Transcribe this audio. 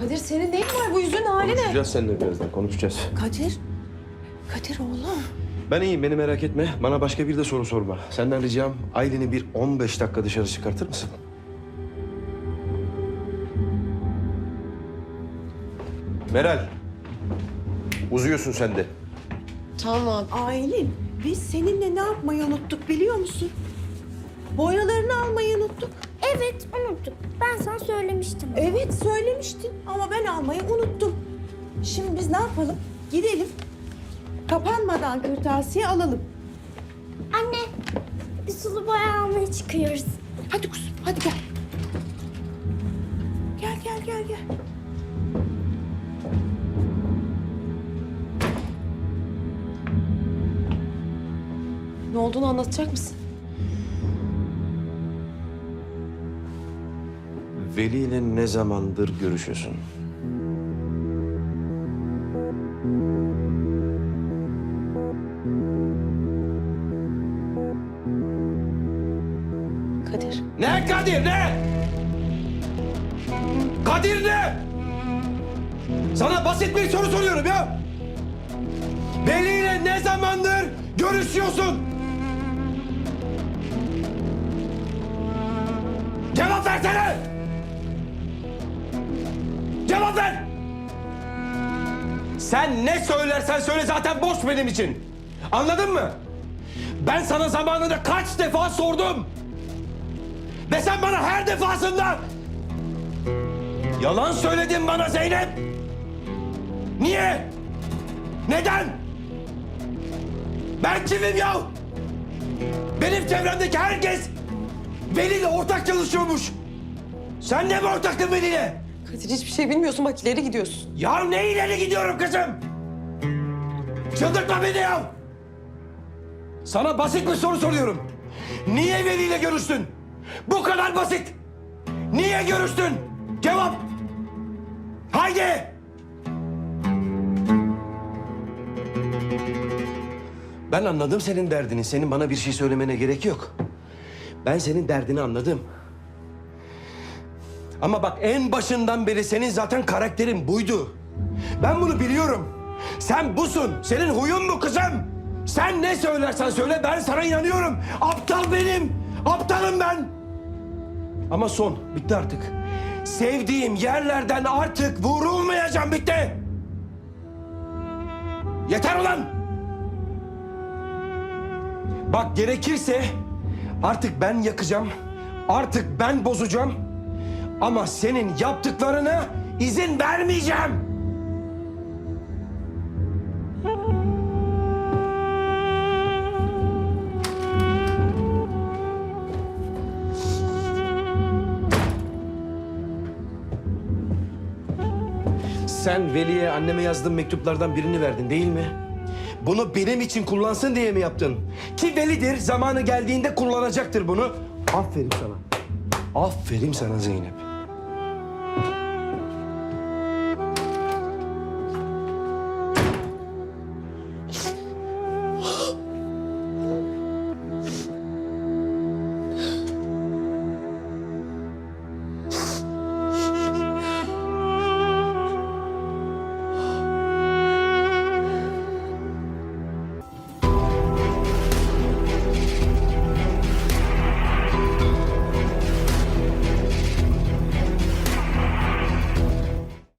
Kadir senin neyin var bu yüzün hali ne? Konuşacağız seninle birazdan konuşacağız. Kadir. Kadir oğlum. Ben iyiyim beni merak etme. Bana başka bir de soru sorma. Senden ricam Aylin'i bir 15 dakika dışarı çıkartır mısın? Meral. Uzuyorsun sen de. Tamam. Aylin biz seninle ne yapmayı unuttuk biliyor musun? Boyalarını almayı unuttuk. Evet unuttuk. Ben sana söylemiştim. Evet söylemiştin ama ben almayı unuttum. Şimdi biz ne yapalım? Gidelim. Kapanmadan kırtasiye alalım. Anne biz sulu boya almaya çıkıyoruz. Hadi kuzum hadi gel. Gel gel gel gel. Ne olduğunu anlatacak mısın? Veli ile ne zamandır görüşüyorsun? Kadir. Ne Kadir ne? Kadir ne? Sana basit bir soru soruyorum ya. Veli ile ne zamandır görüşüyorsun? Cevap ver! Sen ne söylersen söyle zaten boş benim için. Anladın mı? Ben sana zamanında kaç defa sordum. Ve sen bana her defasında yalan söyledin bana Zeynep. Niye? Neden? Ben kimim ya? Benim çevremdeki herkes Veli'yle ortak çalışıyormuş. Sen de mi ortaktın Veli'yle? Kadir hiçbir şey bilmiyorsun bak ileri gidiyorsun. Ya ne ileri gidiyorum kızım? Çıldırtma beni ya! Sana basit bir soru soruyorum. Niye Veli'yle görüştün? Bu kadar basit. Niye görüştün? Cevap. Haydi. Ben anladım senin derdini. Senin bana bir şey söylemene gerek yok. Ben senin derdini anladım. Ama bak en başından beri senin zaten karakterin buydu. Ben bunu biliyorum. Sen busun. Senin huyun bu kızım. Sen ne söylersen söyle ben sana inanıyorum. Aptal benim. Aptalım ben. Ama son. Bitti artık. Sevdiğim yerlerden artık vurulmayacağım. Bitti. Yeter ulan. Bak gerekirse artık ben yakacağım. Artık ben bozacağım. Ama senin yaptıklarına izin vermeyeceğim. Sen Veli'ye anneme yazdığın mektuplardan birini verdin değil mi? Bunu benim için kullansın diye mi yaptın? Ki Veli'dir, zamanı geldiğinde kullanacaktır bunu. Aferin sana. Aferin sana Zeynep.